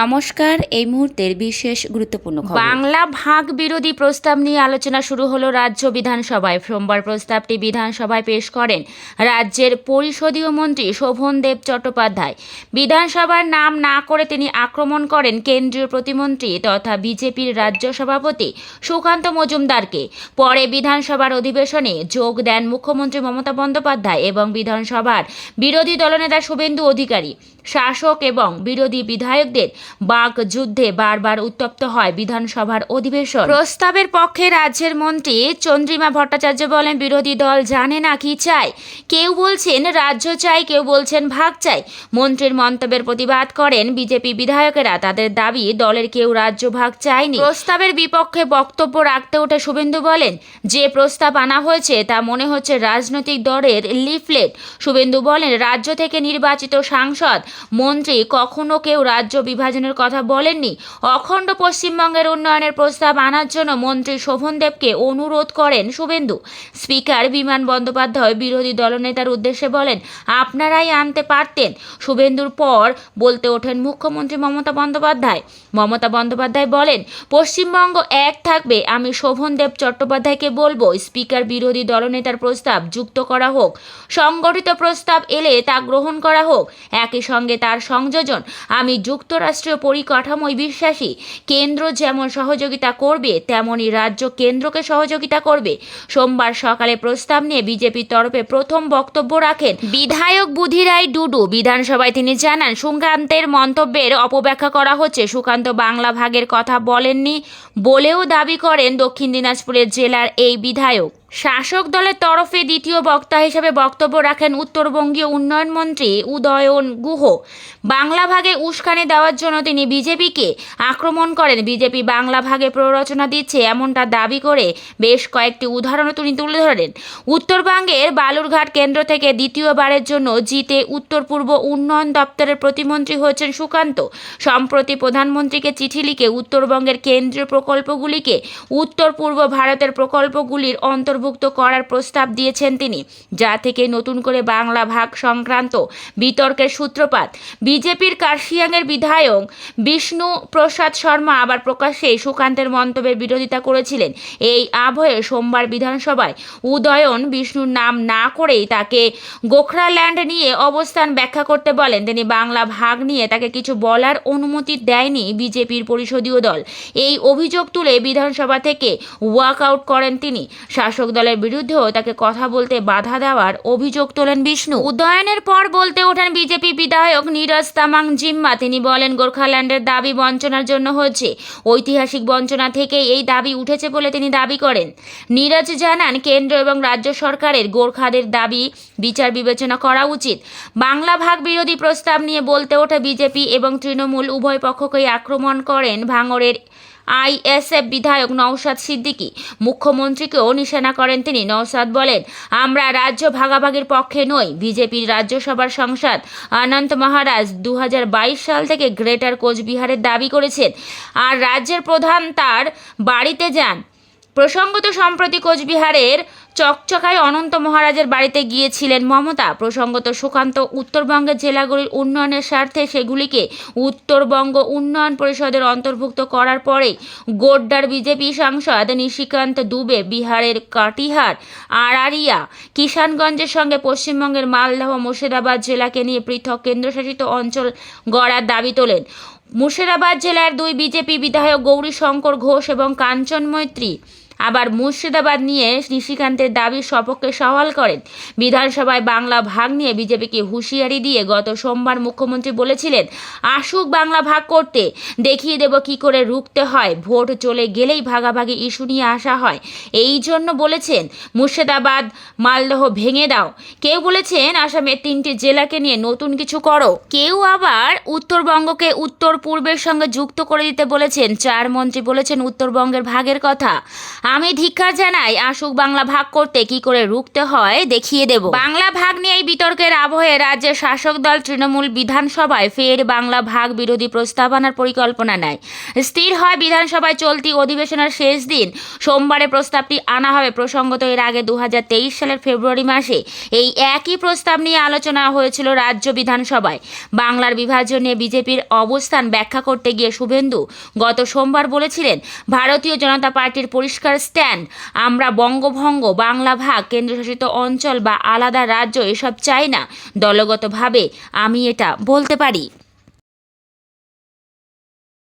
নমস্কার, এই মুহূর্তের বিশেষ গুরুত্বপূর্ণ বাংলা ভাগ বিরোধী প্রস্তাব নিয়ে আলোচনা শুরু হলো রাজ্য বিধানসভায়। সোমবার প্রস্তাবটি বিধানসভায় পেশ করেন রাজ্যের পরিষদীয় মন্ত্রী শোভন দেব চট্টোপাধ্যায়। বিধানসভার নাম না করে তিনি আক্রমণ করেন কেন্দ্রীয় প্রতিমন্ত্রী তথা বিজেপির রাজ্য সভাপতি সুকান্ত মজুমদারকে। পরে বিধানসভার অধিবেশনে যোগ দেন মুখ্যমন্ত্রী মমতা বন্দ্যোপাধ্যায় এবং বিধানসভার বিরোধী দলনেতা শুভেন্দু অধিকারী। শাসক এবং বিরোধী বিধায়কদের বাক যুদ্ধে বারবার উত্তপ্ত হয় বিধানসভার অধিবেশন। প্রস্তাবের পক্ষে রাজ্যের মন্ত্রী চন্দ্রিমা ভট্টাচার্য বলেন, বিরোধী দল জানে না কি চায়। কেউ বলছেন রাজ্য চাই কেউ বলছেন ভাগ চাই মন্ত্রীর মন্তব্যের প্রতিবাদ করেন বিজেপি বিধায়কেরা। তাদের দাবি, দলের কেউ রাজ্য ভাগ চায়নি। প্রস্তাবের বিপক্ষে বক্তব্য রাখতে উঠে শুভেন্দু বলেন, যে প্রস্তাব আনা হয়েছে, তা মনে হচ্ছে রাজনৈতিক দলের লিফলেট। শুভেন্দু বলেন, রাজ্য থেকে নির্বাচিত সাংসদ, মন্ত্রী, কখনো কেউ রাজ্য বিভাজনের কথা বলেননি। অখণ্ড পশ্চিমবঙ্গের উন্নয়নের প্রস্তাব আনার জন্য মন্ত্রী শোভনদেবকে অনুরোধ করেন শুভেন্দু। স্পিকার বিমান বন্দ্যোপাধ্যায় বিরোধী দলনেতার উদ্দেশ্যে বলেন, আপনারাই আনতে পারতেন। শুভেন্দুর পর বলতে ওঠেন মুখ্যমন্ত্রী মমতা বন্দ্যোপাধ্যায়। মমতা বন্দ্যোপাধ্যায় বলেন, পশ্চিমবঙ্গ এক থাকবে, আমি শোভন দেব চট্টোপাধ্যায়কে বলব, স্পিকার বিরোধী দলনেতার প্রস্তাব যুক্ত করা হোক, সংগঠিত প্রস্তাব এলে তা গ্রহণ করা হোক, একই সঙ্গে তার সংযোজন, আমি যুক্তরাষ্ট্রীয় পরিকাঠামোয় বিশ্বাসী, কেন্দ্র যেমন সহযোগিতা করবে তেমনই রাজ্য কেন্দ্রকে সহযোগিতা করবে। সোমবার সকালে প্রস্তাব নিয়ে বিজেপির তরফে প্রথম বক্তব্য রাখেন বিধায়ক বুধিরাই ডুডু। বিধানসভায় তিনি জানান, সুকান্তের মন্তব্যের অপব্যাখ্যা করা হচ্ছে, সুকান্ত বাংলা ভাগের কথা বলেননি বলেও দাবি করেন দক্ষিণ দিনাজপুরের জেলার এই বিধায়ক। শাসক দলের তরফে দ্বিতীয় বক্তা হিসেবে বক্তব্য রাখেন উত্তরবঙ্গীয় উন্নয়ন মন্ত্রী উদয়ন গুহ। বাংলা ভাগে উস্কানি দেওয়ার জন্য তিনি বিজেপিকে আক্রমণ করেন। বিজেপি বাংলা ভাগে প্ররোচনা দিচ্ছে এমনটা দাবি করে বেশ কয়েকটি উদাহরণও তিনি তুলে ধরেন। উত্তরবঙ্গের বালুরঘাট কেন্দ্র থেকে দ্বিতীয়বারের জন্য জিতে উত্তর পূর্ব উন্নয়ন দপ্তরের প্রতিমন্ত্রী হয়েছেন সুকান্ত। সম্প্রতি প্রধানমন্ত্রীকে চিঠি লিখে উত্তরবঙ্গের কেন্দ্রীয় প্রকল্পগুলিকে উত্তর পূর্ব ভারতের প্রকল্পগুলির অন্তর্ভুক্ত করার প্রস্তাব দিয়েছেন তিনি, যা থেকে নতুন করে বাংলা ভাগ সংক্রান্ত বিতর্কের সূত্রপাত। বিজেপির কার্শিয়াংয়ের বিধায়ক বিষ্ণু প্রসাদ শর্মা আবার প্রকাশ্যে সুকান্তের মন্তব্যের বিরোধিতা করেছিলেন। এই আবহে সোমবার বিধানসভায় উদয়ন বিষ্ণুর নাম না করেই তাকে গোখরাল্যান্ড নিয়ে অবস্থান ব্যাখ্যা করতে বলেন। তিনি বাংলা ভাগ নিয়ে তাকে কিছু বলার অনুমতি দেয়নি বিজেপির পরিষদীয় দল। এই অভিযোগ তুলে বিধানসভা থেকে ওয়াক আউট করেন তিনি। শাসক দলের বিরুদ্ধেও তাকে কথা বলতে বাধা দেওয়ার অভিযোগ তোলেন বিষ্ণু। উদয়নের পর বলতে ওঠেন বিজেপি বিধায়ক নীরজ তামাং জিম্মা। তিনি বলেন, গোর্খাল্যান্ডের দাবি বঞ্চনার জন্য হচ্ছে ঐতিহাসিক বঞ্চনা থেকে এই দাবি উঠেছে বলে তিনি দাবি করেন। নীরজ জানান, কেন্দ্র এবং রাজ্য সরকারের গোর্খাদের দাবি বিচার বিবেচনা করা উচিত। বাংলা ভাগ বিরোধী প্রস্তাব নিয়ে বলতে ওঠে বিজেপি এবং তৃণমূল উভয় পক্ষকেই আক্রমণ করেন ভাঙড়ের আইএসএফ বিধায়ক নওশাদ সিদ্দিকী। মুখ্যমন্ত্রীকেও নিশানা করেন তিনি। নওশাদ বলেন, আমরা রাজ্য ভাগাভাগির পক্ষে নই। বিজেপির রাজ্যসভার সংসদ অনন্ত মহারাজ দু হাজার বাইশ সাল থেকে গ্রেটার কোচবিহারের দাবি করেছেন। আর রাজ্যের প্রধান তার বাড়িতে যান। প্রসঙ্গত সম্প্রতি কোচবিহারের চকচকায় অনন্ত মহারাজের বাড়িতে গিয়েছিলেন মমতা। প্রসঙ্গত সুকান্ত উত্তরবঙ্গের জেলাগুলির উন্নয়নের স্বার্থে সেগুলিকে উত্তরবঙ্গ উন্নয়ন পরিষদের অন্তর্ভুক্ত করার পরে গোড্ডার বিজেপি সাংসদ নিশিকান্ত দুবে বিহারের কাটিহার, আড়ারিয়া, কিষানগঞ্জের সঙ্গে পশ্চিমবঙ্গের মালদহ, মুর্শিদাবাদ জেলাকে নিয়ে পৃথক কেন্দ্রশাসিত অঞ্চল গড়ার দাবি তোলেন। মুর্শিদাবাদ জেলার দুই বিজেপি বিধায়ক গৌরী শঙ্কর ঘোষ এবং কাঞ্চন মৈত্রী আবার মুর্শিদাবাদ নিয়ে নিশিকান্তের দাবির সপক্ষে সওয়াল করেন। বিধানসভায় বাংলা ভাগ নিয়ে বিজেপিকে হুঁশিয়ারি দিয়ে গত সোমবার মুখ্যমন্ত্রী বলেছিলেন, আসুক বাংলা ভাগ করতে, দেখিয়ে দেব কি করে রুখতে হয়, ভোট চলে গেলেই ভাগাভাগি ইস্যু নিয়ে আসা হয়। এই জন্য বলেছেন, মুর্শিদাবাদ মালদহ ভেঙে দাও। কেউ বলেছেন, আসামের তিনটি জেলাকে নিয়ে নতুন কিছু করো। কেউ আবার উত্তরবঙ্গকে উত্তর পূর্বের সঙ্গে যুক্ত করে দিতে বলেছেন। চার মন্ত্রী বলেছেন উত্তরবঙ্গের ভাগের কথা। আমি ধিক্কার জানাই আশুক বাংলা ভাগ করতে কি করে রুখতে হয়, দেখিয়ে দেব। বাংলা ভাগ নিয়ে এই বিতর্কের আবহে রাজ্যের শাসক দল তৃণমূল বিধানসভায় ফের বাংলা ভাগ বিরোধী প্রস্তাব আনার পরিকল্পনা নেয়। স্থির হয় বিধানসভায় চলতি অধিবেশনের শেষ দিন। সোমবারে প্রস্তাবটি আনা হবে। প্রসঙ্গত এর আগে দু হাজার তেইশ সালের ফেব্রুয়ারি মাসে এই একই প্রস্তাব নিয়ে আলোচনা হয়েছিল রাজ্য বিধানসভায়। বাংলার বিভাজন নিয়ে বিজেপির অবস্থান ব্যাখ্যা করতে গিয়ে শুভেন্দু গত সোমবার বলেছিলেন, ভারতীয় জনতা পার্টির পরিষ্কার স্ট্যান্ড আমরা বঙ্গভঙ্গ, বাংলা ভাগ, কেন্দ্রশাসিত অঞ্চল বা আলাদা রাজ্য এসব চাই না। দলগতভাবে আমি এটা বলতে পারি।